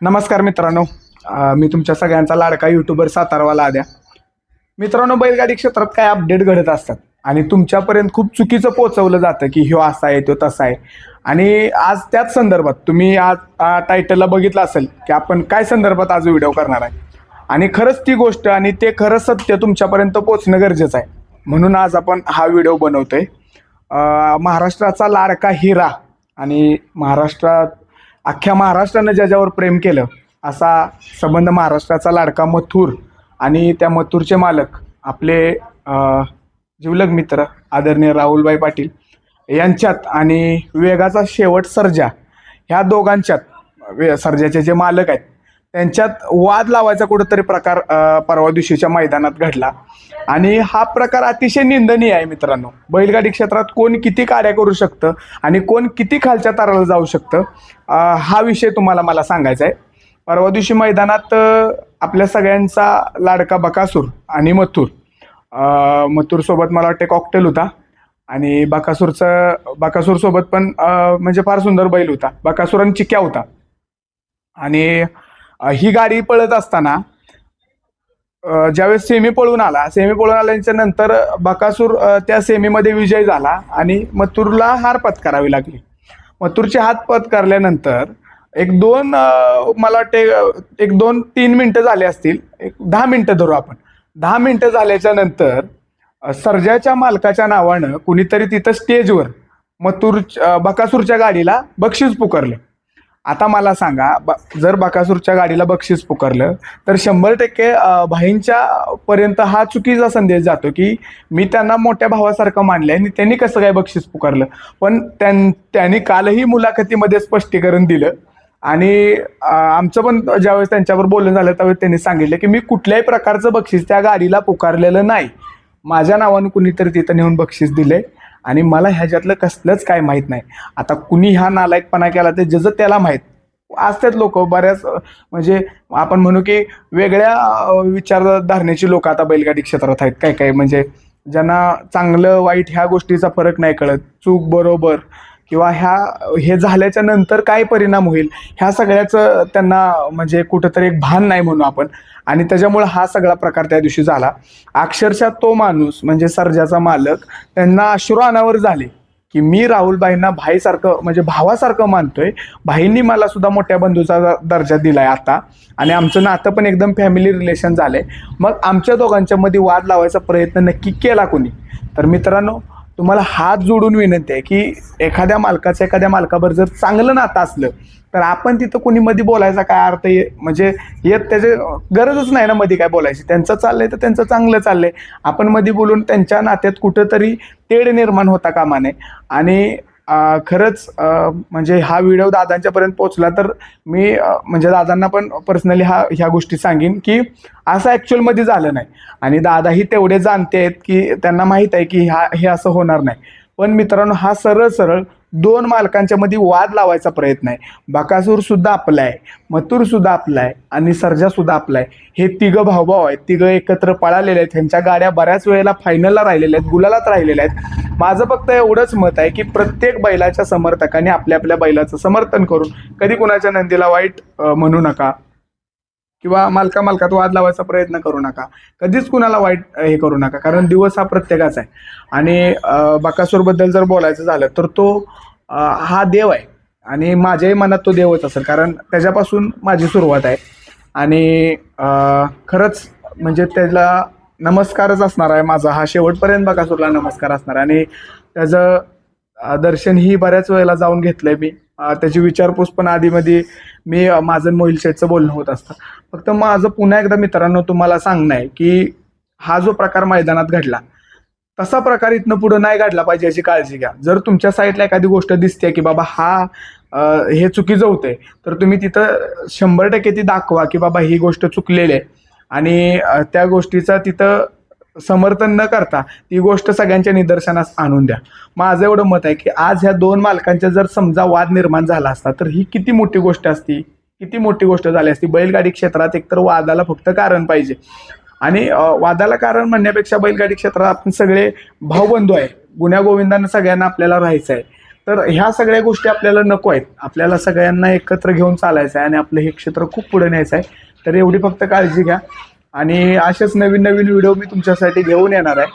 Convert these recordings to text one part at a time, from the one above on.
नमस्कार मित्रांनो. मी तुमच्या सगळ्यांचा लाडका युट्यूबर सातारवाला आद्या. मित्रांनो बैलगाडी क्षेत्रात काय अपडेट घडत असतात? आणि तुमच्यापर्यंत खूप चुकीचं पोचवलं जातं की ह्यो असा आहे तो तसा आहे. आणि आज त्याच संदर्भात तुम्ही आज टायटलला बघितलं असेल की आपण काय संदर्भात आज व्हिडिओ करणार आहे? आणि खरंच ती गोष्ट आणि ते खरं सत्य तुमच्यापर्यंत पोचणं गरजेचं आहे. म्हणून आज आपण हा व्हिडिओ बनवतोय. महाराष्ट्राचा लाडका हिरा आणि महाराष्ट्रात अख्ख्या महाराष्ट्रानं ज्याच्यावर प्रेम केलं असा संबंध महाराष्ट्राचा लाडका मथुर आणि त्या मथुरचे मालक आपले जिवलग मित्र आदरणीय राहुलभाई पाटील यांच्यात आणि वेगाचा शेवट सर्जा ह्या दोघांच्यात वे सर्जाचे जे मालक आहेत त्यांच्यात वाद लावायचा कुठंतरी प्रकार परवा दिवशीच्या मैदानात घडला. आणि हा प्रकार अतिशय निंदनीय आहे मित्रांनो. बैलगाडी क्षेत्रात कोण किती कार्य करू शकतं आणि कोण किती खालच्या ताराला जाऊ शकतं हा विषय तुम्हाला मला सांगायचा आहे. परवा दिवशी मैदानात आपल्या सगळ्यांचा लाडका बकासूर आणि मथुर मथूरसोबत मथुरसोबत मला वाटते कॉकटेल होता. आणि बकासूरचं बकासूरसोबत पण म्हणजे फार सुंदर बैल होता. बकासूर आणि चिक्या होता. आणि ही गाडी पळत असताना ज्यावेळेस सेमी पळून आला सेमी पळून आल्याच्यानंतर बकासूर त्या सेमीमध्ये विजय झाला आणि मथुरला हार पत्करावी लागली. मथुरचे हात पत्कारल्यानंतर एक दोन मला वाटते एक दोन तीन मिनटं झाले असतील एक दहा मिनटं धरू आपण. दहा मिनटं झाल्याच्यानंतर अं, सर्जाच्या मालकाच्या नावानं कुणीतरी तिथं स्टेजवर मथुर बकासूरच्या गाडीला बक्षीस पुकारलं. आता मला सांगा ब जर बकासूरच्या गाडीला बक्षीस पुकारलं तर शंभर टक्के भाईंच्या पर्यंत हा चुकीचा संदेश जातो की मी त्यांना मोठ्या भावासारखं मानले आणि त्यांनी कसं काय बक्षीस पुकारलं. पण त्यां त्यांनी कालही मुलाखतीमध्ये स्पष्टीकरण दिलं आणि आमचं पण ज्यावेळेस त्यांच्यावर बोलणं झालं त्यावेळेस त्यांनी सांगितलं की मी कुठल्याही प्रकारचं बक्षीस त्या गाडीला पुकारलेलं नाही. माझ्या नावानं कुणीतरी तिथं नेऊन बक्षीस दिले आणि मला ह्याच्यातलं कसलंच काय माहीत नाही. आता कुणी हा नालायकपणा केला ते जसं त्याला माहीत. असतात लोक बऱ्याच म्हणजे आपण म्हणू की वेगळ्या विचारधारणेची लोक आता बैलगाडी क्षेत्रात आहेत. काय काय म्हणजे ज्यांना चांगलं वाईट ह्या गोष्टीचा फरक नाही कळत. चूक बरोबर. किंवा ह्या हे झाल्याच्यानंतर काय परिणाम होईल ह्या सगळ्याचं त्यांना म्हणजे कुठंतरी एक भान नाही म्हणू आपण. आणि त्याच्यामुळं हा सगळा प्रकार त्या दिवशी झाला. अक्षरशः तो माणूस म्हणजे सर्जाचा मालक त्यांना अश्रू अनावर झाले की मी राहुलबाईंना भाईसारखं म्हणजे भावासारखं मानतोय. भाईंनी मला सुद्धा मोठ्या बंधूचा दर्जा दिलाय आता. आणि आमचं नातं पण एकदम फॅमिली रिलेशन झालंय. मग आमच्या दोघांच्या मध्ये वाद लावायचा प्रयत्न नक्की केला कोणी? तर मित्रांनो तुम्हाला हात जोडून विनंती आहे की एखाद्या मालकाचं एखाद्या मालकावर जर चांगलं नातं असलं तर आपण तिथं कोणी मध्ये बोलायचा काय अर्थ आहे म्हणजे येत त्याचे गरजच नाही ना मध्ये काय बोलायची. त्यांचं चाललंय तर त्यांचं चांगलं चाललंय. आपण मध्ये बोलून त्यांच्या नात्यात कुठंतरी तेढ निर्माण होता कामा नये. आणि खरंच म्हणजे हा व्हिडिओ दादांच्यापर्यंत पोहोचला तर मी म्हणजे दादांना पण पर्सनली हा ह्या गोष्टी सांगेन की असं ॲक्च्युअलमध्ये झालं नाही. आणि दादाही तेवढे जाणते आहेत की त्यांना माहीत आहे की हा हे असं होणार नाही. पण मित्रांनो हा सरळ सरळ दोन मालकांच्या मध्ये वाद लावायचा प्रयत्न आहे. बकासूर सुद्धा आपला आहे मथुर सुद्धा आपला आहे आणि सर्जा सुद्धा आपला आहे. हे तिघं भाऊभाऊ आहेत तिघं एकत्र पळालेले आहेत. त्यांच्या गाड्या बऱ्याच वेळेला फायनलला राहिलेल्या आहेत गुलालात राहिलेल्या आहेत. माझं फक्त एवढंच मत आहे की प्रत्येक बैलाच्या समर्थकाने आपल्या आपल्या बैलाचं समर्थन करून कधी कुणाच्या नंदीला वाईट म्हणू नका किंवा मालका मालकात वाद लावायचा प्रयत्न करू नका. कधीच कुणाला वाईट हे करू नका. कारण दिवस हा प्रत्येकाचा आहे. आणि बकासूरबद्दल जर बोलायचं झालं तर तो हा देव आहे. आणि माझ्याही मनात तो देवच असेल. कारण त्याच्यापासून माझी सुरुवात आहे. आणि खरंच म्हणजे त्याला नमस्कारच असणार आहे माझा. हा शेवटपर्यंत बकासूरला नमस्कार असणार आहे. आणि त्याचं दर्शन ही बऱ्याच वेळेला जाऊन घेतलंय मी. त्याची विचारपूस पण आधीमध्ये मी माझं मोहिल शेठचं बोलणं होत असतं. फक्त माझं पुन्हा एकदा मित्रांनो तुम्हाला सांगणं आहे की हा जो प्रकार मैदानात घडला तसा प्रकार इथनं पुढे नाही घडला पाहिजे याची काळजी घ्या. जर तुमच्या साईडला एखादी गोष्ट दिसते की बाबा हा हे चुकीचं होतंय तर तुम्ही तिथं शंभर टक्के ती दाखवा की बाबा ही गोष्ट चुकलेली आहे. आणि त्या गोष्टीचा तिथं समर्थन न करता ती गोष्ट सगळ्यांच्या निदर्शनास आणून द्या. माझं एवढं मत आहे की आज ह्या दोन मालकांच्या जर समजा वाद निर्माण झाला असता तर ही किती मोठी गोष्ट असती किती मोठी गोष्ट झाली असती. बैलगाडी क्षेत्रात एकतर वादाला फक्त कारण पाहिजे. आणि वादाला कारण म्हणण्यापेक्षा बैलगाडी क्षेत्रात आपण सगळे भाऊबंधू आहे. गुण्यागोविंदानं सगळ्यांना आपल्याला राहायचं आहे. तर ह्या सगळ्या गोष्टी आपल्याला नको आहेत. आपल्याला सगळ्यांना एकत्र घेऊन चालायचं आहे आणि आपलं हे क्षेत्र खूप पुढे न्यायचं आहे. तर एवढी फक्त काळजी घ्या. आणि असेच नवीन नवीन व्हिडिओ मी तुमच्यासाठी घेऊन येणार आहे.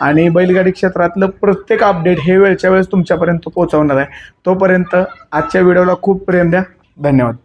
आणि बैलगाडी क्षेत्रातलं प्रत्येक अपडेट हे वेळच्या वेळेस तुमच्यापर्यंत पोहोचवणार आहे. तोपर्यंत आजच्या व्हिडिओला खूप प्रेम द्या. धन्यवाद.